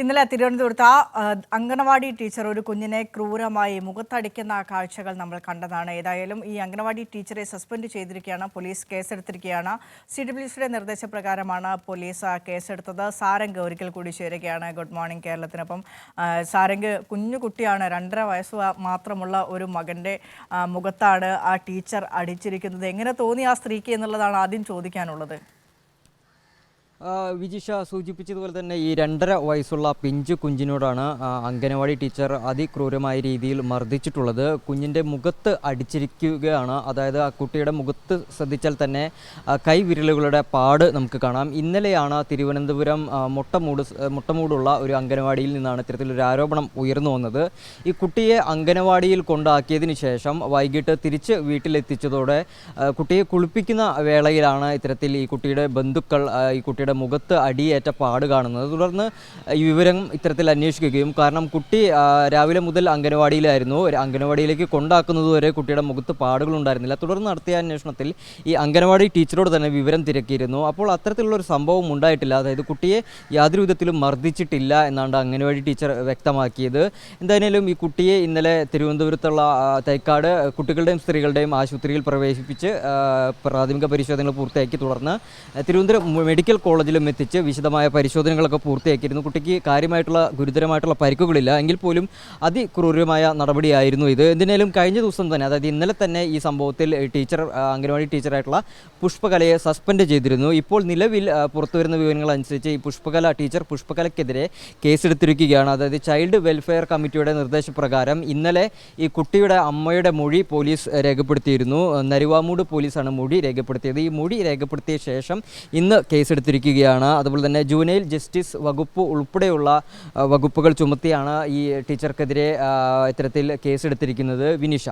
ഇന്നലെ തിരുവനന്തപുരത്ത് ആ അംഗനവാടി ടീച്ചർ ഒരു കുഞ്ഞിനെ ക്രൂരമായി മുഖത്തടിക്കുന്ന കാഴ്ചകൾ നമ്മൾ കണ്ടതാണ്. ഏതായാലും ഈ അംഗനവാടി ടീച്ചറെ സസ്പെൻഡ് ചെയ്തിരിക്കുകയാണ് പോലീസ് കേസെടുത്തിരിക്കുകയാണ്. സി ഡബ്ല്യൂസിയുടെ നിർദ്ദേശപ്രകാരമാണ് പോലീസ് കേസെടുത്തത്. സാരംഗ് ഒരിക്കൽ കൂടി ചേരുകയാണ്. Good morning കേരളത്തിനൊപ്പം. സാരംഗ് കുഞ്ഞു കുട്ടിയാണ് രണ്ടര വയസ്സ് മാത്രമുള്ള ഒരു മകന്റെ മുഖത്താണ് ആ ടീച്ചർ അടിച്ചിരിക്കുന്നത്. എങ്ങനെ തോന്നി ആ സ്ത്രീക്ക് എന്നുള്ളതാണ് ആദ്യം ചോദിക്കാനുള്ളത്. വിജിഷ സൂചിപ്പിച്ചതുപോലെ തന്നെ ഈ രണ്ടര വയസ്സുള്ള പിഞ്ചു കുഞ്ഞിനോടാണ് അംഗനവാടി ടീച്ചർ അതിക്രൂരമായ രീതിയിൽ മർദ്ദിച്ചിട്ടുള്ളത്. കുഞ്ഞിന്റെ മുഖത്ത് അടിച്ചിരിക്കുകയാണ്. അതായത് ആ കുട്ടിയുടെ മുഖത്ത് ശ്രദ്ധിച്ചാൽ തന്നെ കൈവിരലുകളുടെ പാട് നമുക്ക് കാണാം. ഇന്നലെയാണ് തിരുവനന്തപുരം മുട്ടമൂട് മുട്ടമൂടുള്ള ഒരു അംഗനവാടിയിൽ നിന്നാണ് ഇത്തരത്തിലൊരു ആരോപണം ഉയർന്നു വന്നത്. ഈ കുട്ടിയെ അംഗനവാടിയിൽ കൊണ്ടാക്കിയതിന് ശേഷം വൈകിട്ട് തിരിച്ച് വീട്ടിലെത്തിച്ചതോടെ കുട്ടിയെ കുളിപ്പിക്കുന്ന വേളയിലാണ് ഇത്തരത്തിൽ ഈ കുട്ടിയുടെ ബന്ധുക്കൾ ഈ കുട്ടിയുടെ മുഖത്ത് അടിയേറ്റ പാട് കാണുന്നത്. തുടർന്ന് ഈ വിവരം ഇത്തരത്തിൽ അന്വേഷിക്കുകയും കാരണം കുട്ടി രാവിലെ മുതൽ അംഗനവാടിയിലായിരുന്നു. അംഗനവാടിയിലേക്ക് കൊണ്ടാക്കുന്നതുവരെ കുട്ടിയുടെ മുഖത്ത് പാടുകളുണ്ടായിരുന്നില്ല തുടർന്ന് നടത്തിയ അന്വേഷണത്തിൽ ഈ അംഗനവാടി ടീച്ചറോട് തന്നെ വിവരം തിരക്കിയിരുന്നു. അപ്പോൾ അത്തരത്തിലുള്ള ഒരു സംഭവം ഉണ്ടായിട്ടില്ല. അതായത് കുട്ടിയെ യാതൊരു വിധത്തിലും മർദ്ദിച്ചിട്ടില്ല എന്നാണ് അംഗനവാടി ടീച്ചർ വ്യക്തമാക്കിയത്. എന്തായാലും ഈ കുട്ടിയെ ഇന്നലെ തിരുവനന്തപുരത്തുള്ള തൈക്കാട് കുട്ടികളുടെയും സ്ത്രീകളുടെയും ആശുപത്രിയിൽ പ്രവേശിപ്പിച്ച് പ്രാഥമിക പരിശോധനകൾ പൂർത്തിയാക്കി. തുടർന്ന് തിരുവനന്തപുരം മെഡിക്കൽ കോളേജിലും എത്തിച്ച് വിശദമായ പരിശോധനകളൊക്കെ പൂർത്തിയാക്കിയിരുന്നു. കുട്ടിക്ക് കാര്യമായിട്ടുള്ള ഗുരുതരമായിട്ടുള്ള പരിക്കുകളില്ല. എങ്കിൽ പോലും അതിക്രൂരമായ നടപടിയായിരുന്നു ഇത്. എന്തിനേലും കഴിഞ്ഞ ദിവസം തന്നെ അതായത് ഇന്നലെ തന്നെ ഈ സംഭവത്തിൽ ടീച്ചർ അംഗനവാടി ടീച്ചറായിട്ടുള്ള പുഷ്പകലയെ സസ്പെൻഡ് ചെയ്തിരുന്നു. ഇപ്പോൾ നിലവിൽ പുറത്തു പുറത്തുവരുന്ന വിവരങ്ങൾ അനുസരിച്ച് ഈ പുഷ്പകല ടീച്ചർ പുഷ്പകലയ്ക്കെതിരെ കേസെടുത്തിരിക്കുകയാണ്. അതായത് ചൈൽഡ് വെൽഫെയർ കമ്മിറ്റിയുടെ നിർദ്ദേശപ്രകാരം ഇന്നലെ ഈ കുട്ടിയുടെ അമ്മയുടെ മൊഴി പോലീസ് രേഖപ്പെടുത്തിയിരുന്നു. നരുവാമൂട് പോലീസാണ് മൊഴി രേഖപ്പെടുത്തിയത്. ഈ മൊഴി രേഖപ്പെടുത്തിയ ശേഷം ഇന്ന് കേസെടുത്തിരിക്കുകയാണ് അതുപോലെ തന്നെ ജൂനൈൽ ജസ്റ്റിസ് വകുപ്പ് ഉൾപ്പെടെയുള്ള വകുപ്പുകൾ ചുമത്തിയാണ് ഈ ടീച്ചർക്കെതിരെ ഇത്തരത്തിൽ കേസെടുത്തിരിക്കുന്നത്. വിനിഷ.